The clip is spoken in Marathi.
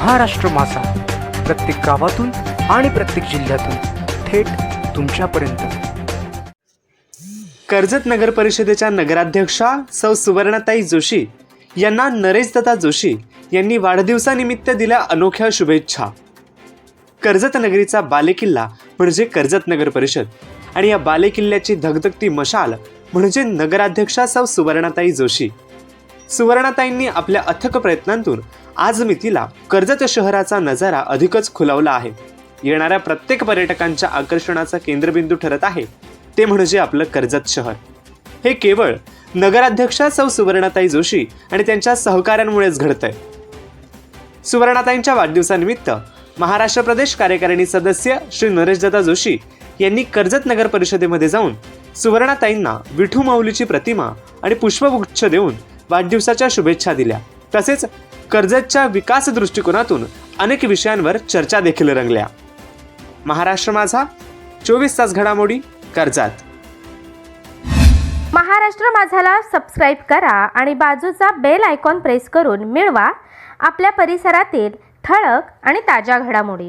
महाराष्ट्र मासा प्रत्येक गावातून आणि प्रत्येक जिल्ह्यातून थेट तुमच्यापर्यंत. कर्जत नगर परिषदेच्या नगराध्यक्षा सौ सुवर्णाताई जोशी यांना नरेशदत्ता जोशी यांनी वाढदिवसानिमित्त दिल्या अनोख्या शुभेच्छा. कर्जत नगरीचा बालेकिल्ला म्हणजे कर्जत नगर परिषद आणि या बालेकिल्ल्याची धगधगती मशाल म्हणजे नगराध्यक्षा सौ सुवर्णाताई जोशी. सुवर्णाताईंनी आपल्या अथक प्रयत्नांतून आज मितीला कर्जत शहराचा नजारा अधिकच खुलवला आहे. येणाऱ्या प्रत्येक पर्यटकांच्या आकर्षणाचा केंद्रबिंदू ठरत आहे ते म्हणजे आपलं कर्जत शहर. हे केवळ नगराध्यक्षा सौ सुवर्णाताई जोशी आणि त्यांच्या सहकाऱ्यांमुळेच घडतंय. सुवर्णाताईंच्या वाढदिवसानिमित्त महाराष्ट्र प्रदेश कार्यकारिणी सदस्य श्री नरेशदादा जोशी यांनी कर्जत नगर परिषदेमध्ये जाऊन सुवर्णाताईंना विठू माऊलीची प्रतिमा आणि पुष्पगुच्छ देऊन वाढदिवसाच्या शुभेच्छा दिल्या. तसेच कर्जतच्या विकास दृष्टिकोनातून अनेक विषयांवर चर्चा देखील रंगल्या. महाराष्ट्र माझा चोवीस तास घडामोडी कर्जात. महाराष्ट्र माझाला सबस्क्राईब करा आणि बाजूचा बेल आयकॉन प्रेस करून मिळवा. आपल्या परिसरातील ठळक आणि ताज्या घडामोडी.